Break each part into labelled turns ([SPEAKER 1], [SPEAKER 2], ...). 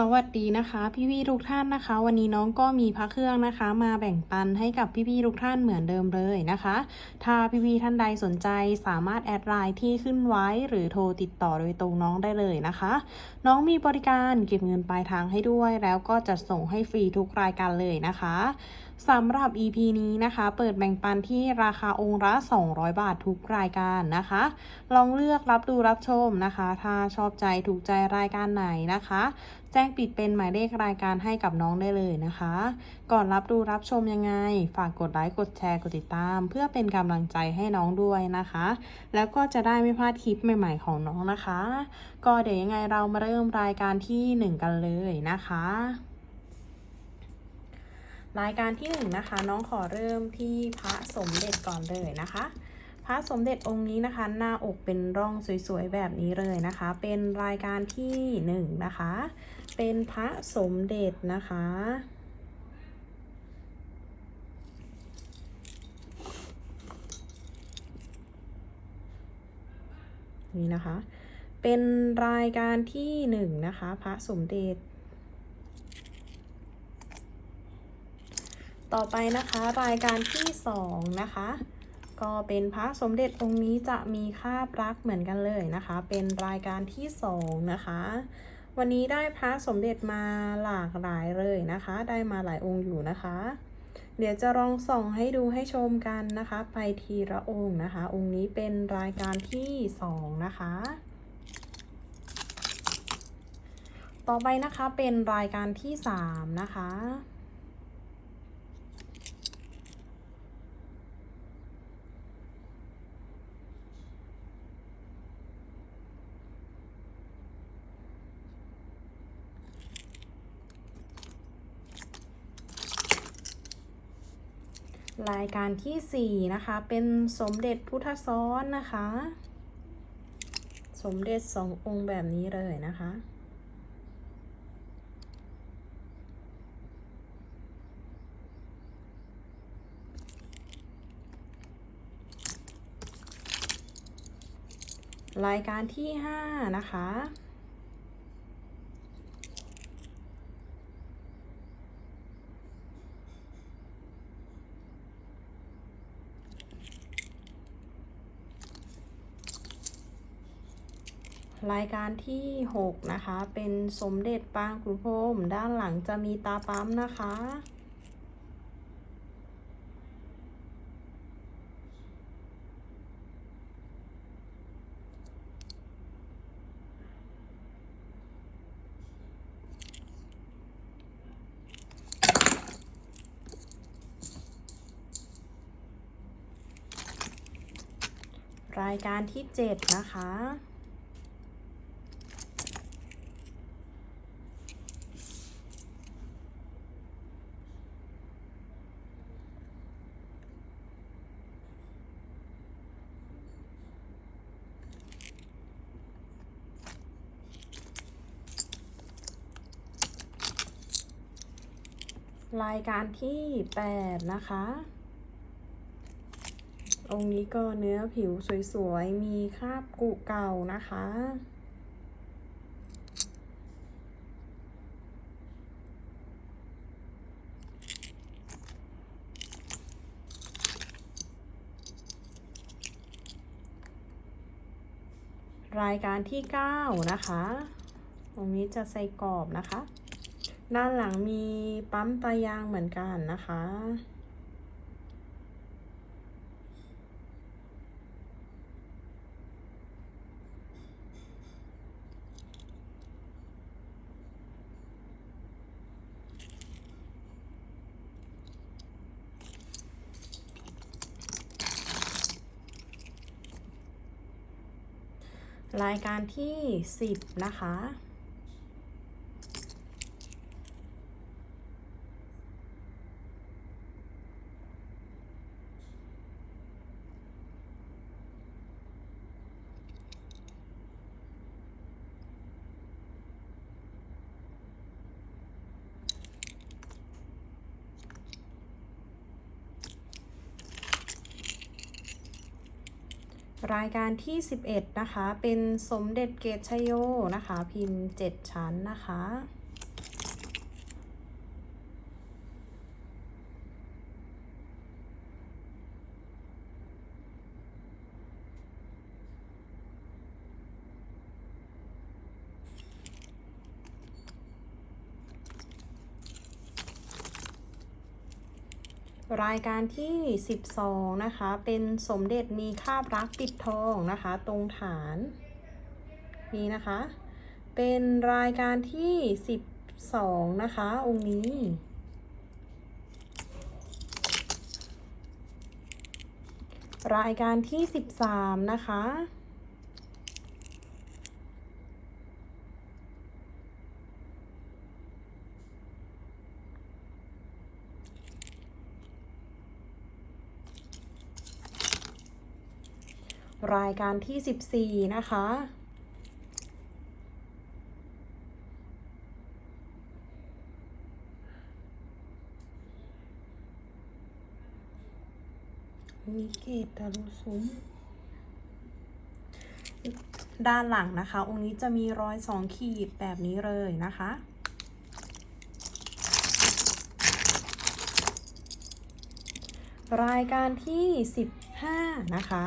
[SPEAKER 1] สวัสดีนะคะ พี่พี่ๆทุกท่านนะคะ วันนี้น้องก็มีพระเครื่องนะคะ มาแบ่งปันให้กับพี่พี่ๆทุกท่านเหมือนเดิมเลยนะคะ ถ้าพี่พี่ๆท่านใดสนใจสามารถแอดไลน์ที่ขึ้นไว้หรือโทรติดต่อโดยตรงน้องได้เลยนะคะ น้องมีบริการเก็บเงินปลายทางให้ด้วย แล้วก็จะส่งให้ฟรีทุกรายการเลยนะคะสำหรับ EP นี้นะคะ เปิดแบ่งปันที่ราคาองค์ละ 200 บาททุกรายการนะคะ ลองเลือกรับดูรับชมนะคะ ถ้าชอบใจถูกใจรายการไหนนะคะ จ้งปิดเป็นหมายเลขรายการให้กับน้องได้เลยนะคะ ก่อนรับดูรับชมยังไง ฝากกดไลค์กดแชร์กดติดตาม เพื่อเป็นกำลังใจให้น้องด้วยนะคะ แล้วก็จะได้ไม่พลาดคลิปใหม่ ๆ ของน้องนะคะ ก็เดี๋ยวยังไงเรามาเริ่มรายการที่ 1 กันเลยนะคะรายการที่หนึ่งนะคะน้องขอเริ่มที่พระสมเด็จก่อนเลยนะคะ พระสมเด็จองค์นี้นะคะ หน้าอกเป็นร่องสวยๆแบบนี้เลยนะคะ เป็นรายการที่หนึ่งนะคะ เป็นพระสมเด็จนะคะ นี่นะคะ เป็นรายการที่หนึ่งนะคะ พระสมเด็จต่อไปนะคะรายการที่สองนะคะ ก็เป็นพระสมเด็จองค์นี้จะมีคาบรักเหมือนกันเลยนะคะ เป็นรายการที่สองนะคะ วันนี้ได้พระสมเด็จมาหลากหลายเลยนะคะ ได้มาหลายองค์อยู่นะคะ เดี๋ยวจะลองส่องให้ดูให้ชมกันนะคะ ไปทีละองค์นะคะ องค์นี้เป็นรายการที่สองนะคะ ต่อไปนะคะเป็นรายการที่สามนะคะ รายการที่สี่นะคะ เป็นสมเด็จพุทธซ้อนนะคะ สมเด็จสององค์แบบนี้เลยนะคะ รายการที่ห้านะคะ รายการที่ 6 นะคะ เป็นสมเด็จปางกุฎพรมด้านหลังจะมีตาปั๊มนะคะ รายการที่ 7 นะคะ รายการที่8นะคะ องค์นี้ก็เนื้อผิวสวยๆ มีคราบกุเก่านะคะ รายการที่9นะคะตรงนี้จะใส่กรอบนะคะ ด้านหลังมีปั๊มตายางเหมือนกันนะคะ รายการที่ 10 นะคะ รายการที่ 11 นะคะ เป็นสมเด็จเกตชโยนะคะ พิมพ์ 7 ชั้นนะคะ รายการที่ 12 นะคะ เป็นสมเด็จมีคาบรักปิดทองนะคะ ตรงฐานนี้นะคะ เป็นรายการที่ 12 นะคะ องค์นี้รายการที่ 13 นะคะ รายการที่ 14 นะคะ นิเกตารุซุมด้านหลังนะคะ องค์นี้จะมีรอยสองขีดแบบนี้เลยนะคะรายการที่ 15 นะคะ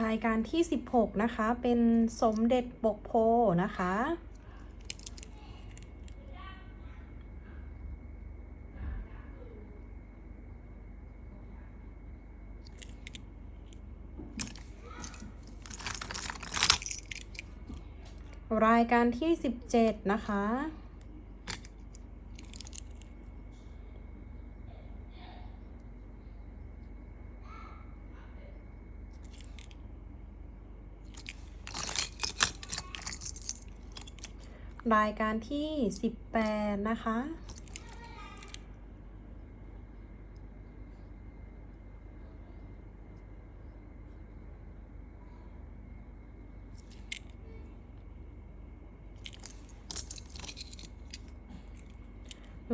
[SPEAKER 1] รายการที่ 16 นะคะ เป็นสมเด็จปกโพนะคะ รายการที่ 17 นะคะ รายการที่18นะคะ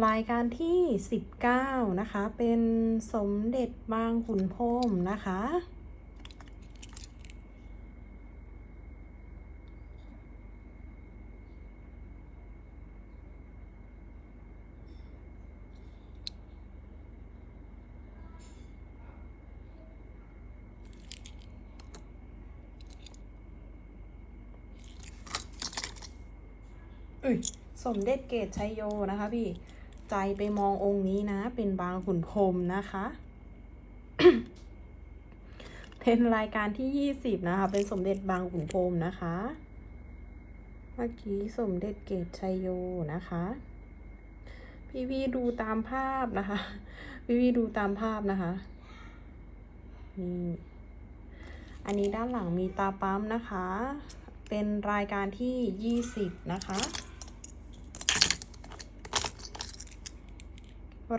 [SPEAKER 1] รายการที่19นะคะ เป็นสมเด็จบางขุนพรมนะคะ เอ้ยส มเด็จเกตชัยโยนะคะพี่ ใจไปมององค์นี้นะ เป็นบางขุนพรมนะคะ เป็นรายการที่20นะคะ เป็นสมเด็จบางขุนพรมนะคะ เมื่อกี้สมเด็จเกตชัยโยนะคะพี่พี่ดูตามภาพนะคะ พี่พี่ดูตามภาพนะคะนี่อันนี้ด้านหลังมีตาปั๊มนะคะ เป็นรายการที่20นะคะ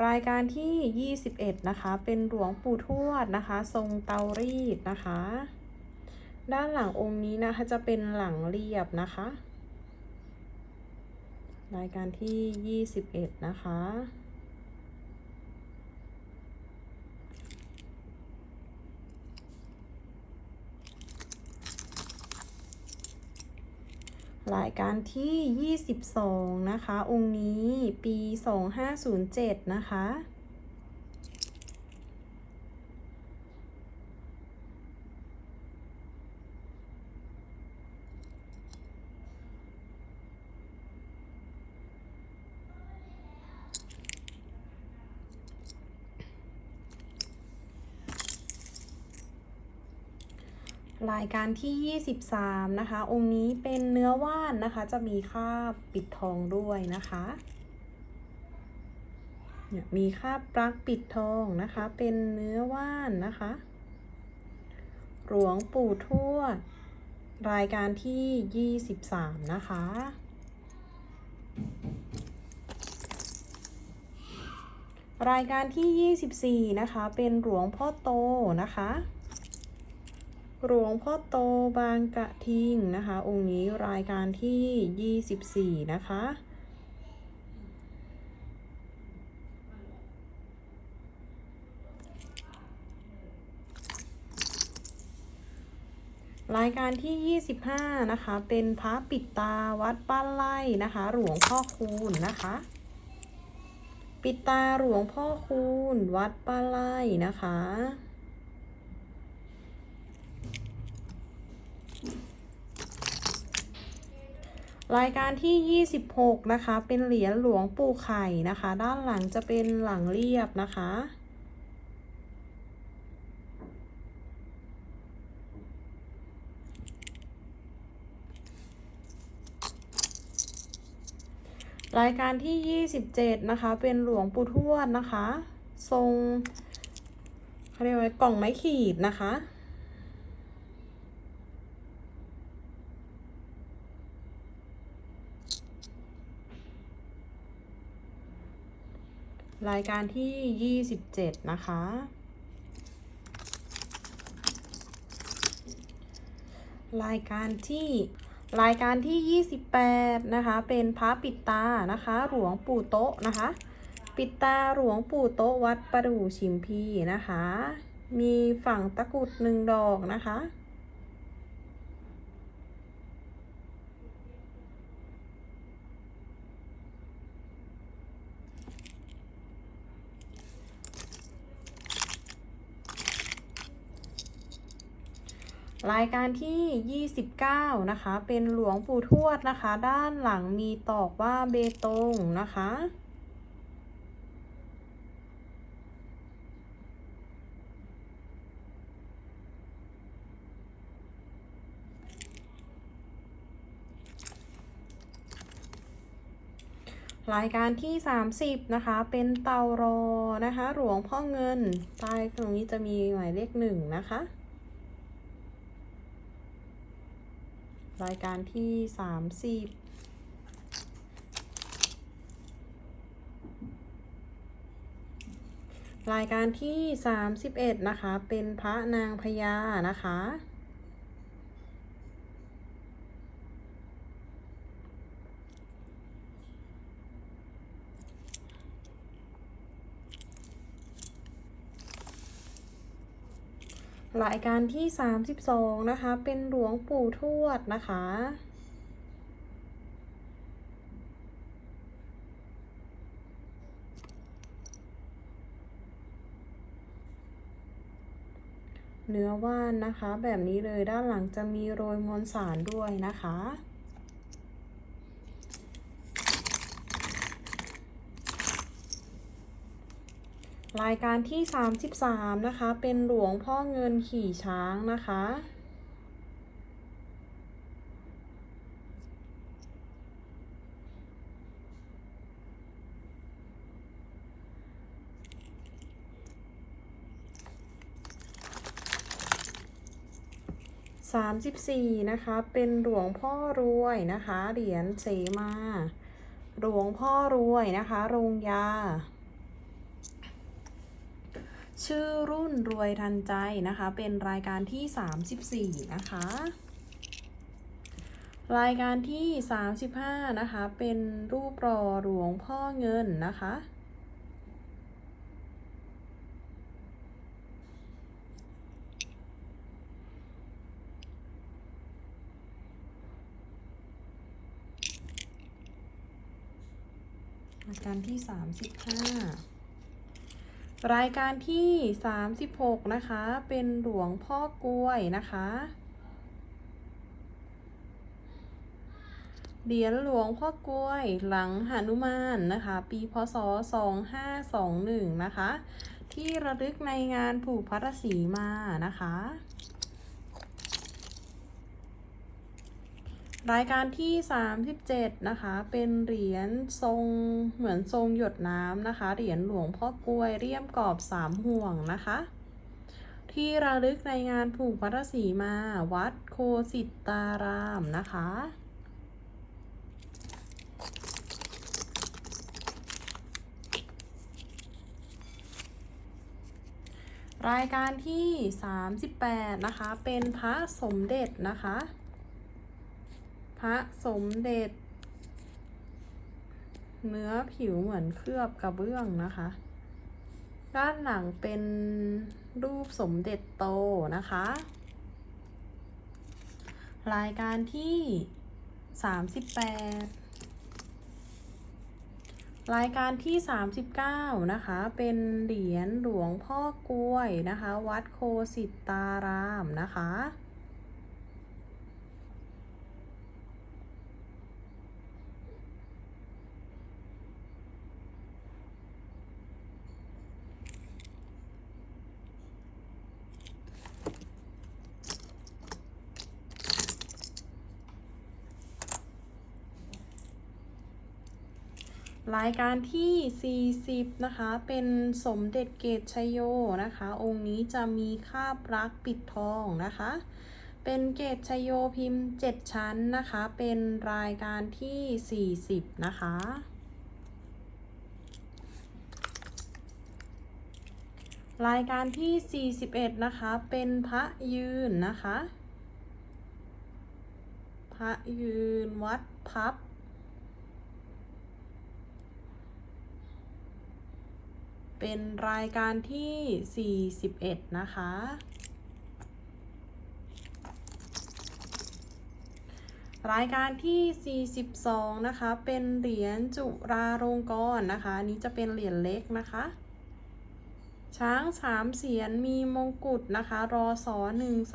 [SPEAKER 1] รายการที่ 21 นะคะ เป็นหลวงปู่ทวดนะคะ ทรงเตารีดนะคะ ด้านหลังองค์นี้นะคะจะเป็นหลังเรียบนะคะ รายการที่ 21 นะคะ รายการที่ 22 นะคะ องค์นี้ปี 2507 นะคะ รายการที่ 23 นะคะ องค์นี้เป็นเนื้อว่านนะคะ จะมีคาบปิดทองด้วยนะคะมีคาบปลั๊กปิดทองนะคะ เป็นเนื้อว่านนะคะ หลวงปู่ทวด รายการที่ 23 นะคะ รายการที่ 24 นะคะ เป็นหลวงพ่อโตนะคะ หลวงพ่อโตบางกะทิงนะคะ องค์นี้รายการที่ 24 นะคะ รายการที่ 25 นะคะ เป็นพระปิดตาวัดบ้านไร่นะคะ หลวงพ่อคูณนะคะ ปิดตาหลวงพ่อคูณวัดปลานไล่นะคะ รายการที่ 26 นะคะ เป็นเหรียญหลวงปู่ไข่นะคะ ด้านหลังจะเป็นหลังเรียบนะคะ รายการที่ 27 นะคะ เป็นหลวงปู่ทวดนะคะ ทรงเขาเรียกว่ากล่องไม้ขีดนะคะ รายการที่ 27 นะคะ รายการที่รายการที่ 28 นะคะ เป็นพระปิดตานะคะ หลวงปู่โต๊ะนะคะ ปิดตาหลวงปู่โต๊ะวัดประดู่ชิมพีนะคะ มีฝั่งตะกุดหนึ่งดอกนะคะ รายการที่ 29 นะคะ เป็นหลวงปู่ทวดนะคะ ด้านหลังมีตอกว่าเบตงนะคะ รายการที่ 30 นะคะ เป็นเตารอนะคะ หลวงพ่อเงินใต้ตรงนี้จะมีหมายเลขหนึ่งนะคะ รายการที่30รายการที่ 31 นะคะ เป็นพระนางพญานะคะ รายการที่ 32 นะคะ เป็นหลวงปู่ทวดนะคะ เนื้อว่านนะคะ แบบนี้เลยด้านหลังจะมีโรยมวลสารด้วยนะคะ รายการที่ 33 นะคะ เป็นหลวงพ่อเงินขี่ช้างนะคะ 34 นะคะ เป็นหลวงพ่อรวยนะคะ เหรียญเสมา หลวงพ่อรวยนะคะ โรงยา ชื่อรุ่นรวยทันใจนะคะ เป็นรายการที่ 34 นะคะ รายการที่ 35 นะคะ เป็นรูปรอหลวงพ่อเงินนะคะรายการที่ 35 รายการที่ 36 นะคะ เป็นหลวงพ่อกล้วยนะคะ เหรียญหลวงพ่อกล้วยหลังหนุมานนะคะ ปีพศ 2521 นะคะ ที่ระลึกในงานผูกพัทสีมานะคะ รายการที่ 37 นะคะ เป็นเหรียญทรงเหมือนทรงหยดน้ำนะคะ เหรียญหลวงพ่อกล้วยเรียมกรอบสามห่วงนะคะ ที่ระลึกในงานผูกพัทสีมาวัดโคสิตารามนะคะรายการที่ 38 นะคะ เป็นพระสมเด็จนะคะ ระสมเด็จ เนื้อผิวเหมือนเคลือบกระเบื้องนะคะ ด้านหลังเป็นรูปสมเด็จโตนะคะ รายการที่38รายการที่ 39 นะคะ เป็นเหรียญหลวงพ่อกล้วยนะคะ วัดโคสิตารามนะคะ รายการที่ 40 นะคะ เป็นสมเด็จเกตชัยโยนะคะ องค์นี้จะมีคาบรักปิดทองนะคะ เป็นเกตชัยโยพิมพ์ 7 ชั้นนะคะ เป็นรายการที่ 40 นะคะรายการที่ 41 นะคะ เป็นพระยืนนะคะ พระยืนวัดพับ เป็นรายการที่ 41 นะคะ รายการที่ 42 นะคะ เป็นเหรียญจุราลงกรณ์นะคะ อันนี้จะเป็นเหรียญเล็กนะคะ ช้างสามเสียนมีมงกุฎนะคะ รอสอ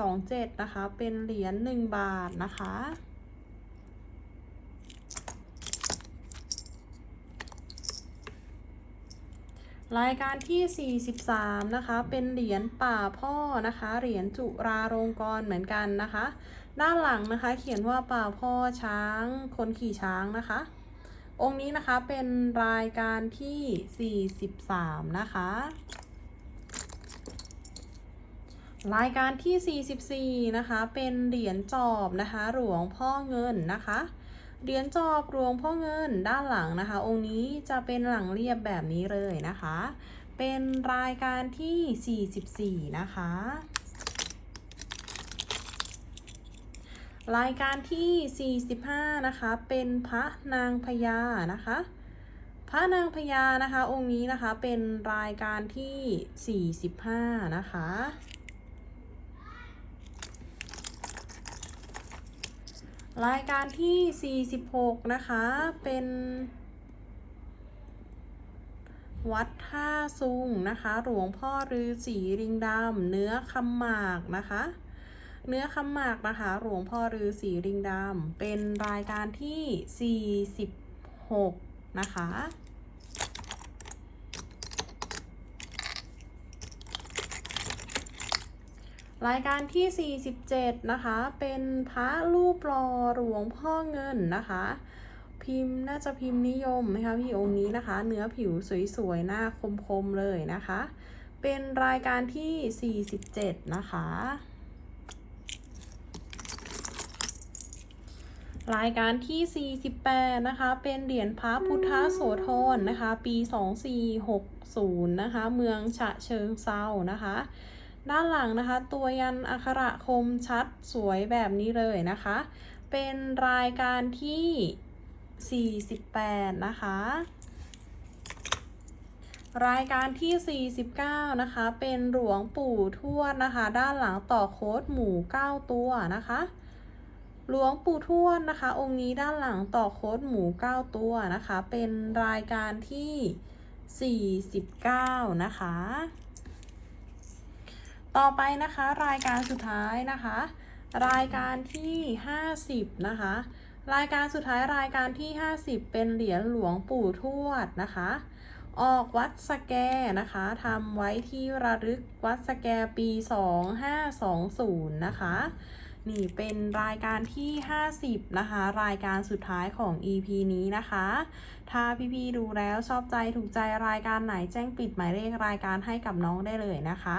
[SPEAKER 1] 127 นะคะ เป็นเหรียญ1บาทนะคะ รายการที่ 43 นะคะ เป็นเหรียญป่าพ่อนะคะ เหรียญจุราลงกรเหมือนกันนะคะ ด้านหลังนะคะ เขียนว่าป่าพ่อช้าง คนขี่ช้างนะคะ องค์นี้นะคะเป็นรายการที่ 43 นะคะ รายการที่ 44 นะคะ เป็นเหรียญจอบนะคะ หลวงพ่อเงินนะคะ เหรียญจอบหลวงพ่อเงินด้านหลังนะคะ องค์นี้จะเป็นหลังเรียบแบบนี้เลยนะคะ เป็นรายการที่ 44 นะคะ รายการที่ 45 นะคะ เป็นพระนางพญานะคะ พระนางพญานะคะ องค์นี้นะคะเป็นรายการที่ 45 นะคะ รายการที่ 46 นะคะ เป็น วัดท่าซุงนะคะ หลวงพ่อฤาษีริงดำเนื้อคำหมากนะคะ เนื้อคำหมากนะคะ หลวงพ่อฤาษีริงดำเป็นรายการที่ 46 นะคะ รายการที่ 47 นะคะ เป็นพระรูปหล่อหลวงพ่อเงินนะคะ พิมพ์น่าจะพิมพ์นิยมนะคะพี่องค์นี้นะคะ เนื้อผิวสวยๆ หน้าคมๆ เลยนะคะ เป็นรายการที่ 47 นะคะ รายการที่ 48 นะคะ เป็นเหรียญพระพุทธโสธรนะคะ ปี 2460 นะคะ เมืองฉะเชิงเซานะคะ ด้านหลังนะคะ ตัวยันอักขระคมชัดสวยแบบนี้เลยนะคะ เป็นรายการที่ 48 นะคะ รายการที่ 49 นะคะ เป็นหลวงปู่ทวดนะคะ ด้านหลังต่อโค้ดหมู9 ตัวนะคะหลวงปู่ทวดนะคะ องค์นี้ด้านหลังต่อโค้ดหมู 9 ตัวนะคะ เป็นรายการที่ 49 นะคะ ต่อไปนะคะรายการสุดท้ายนะคะ รายการที่ 50 นะคะ รายการสุดท้ายรายการที่ 50 เป็นเหรียญหลวงปู่ทวดนะคะ ออกวัดสแกนะคะทำไว้ที่ระลึกวัดสแกปี 2520 นะคะนี่เป็นรายการที่ 50 นะคะ รายการสุดท้ายของ EP นี้นะคะ ถ้าพี่ๆดูแล้วชอบใจถูกใจรายการไหนแจ้งปิดหมายเลขรายการให้กับน้องได้เลยนะคะ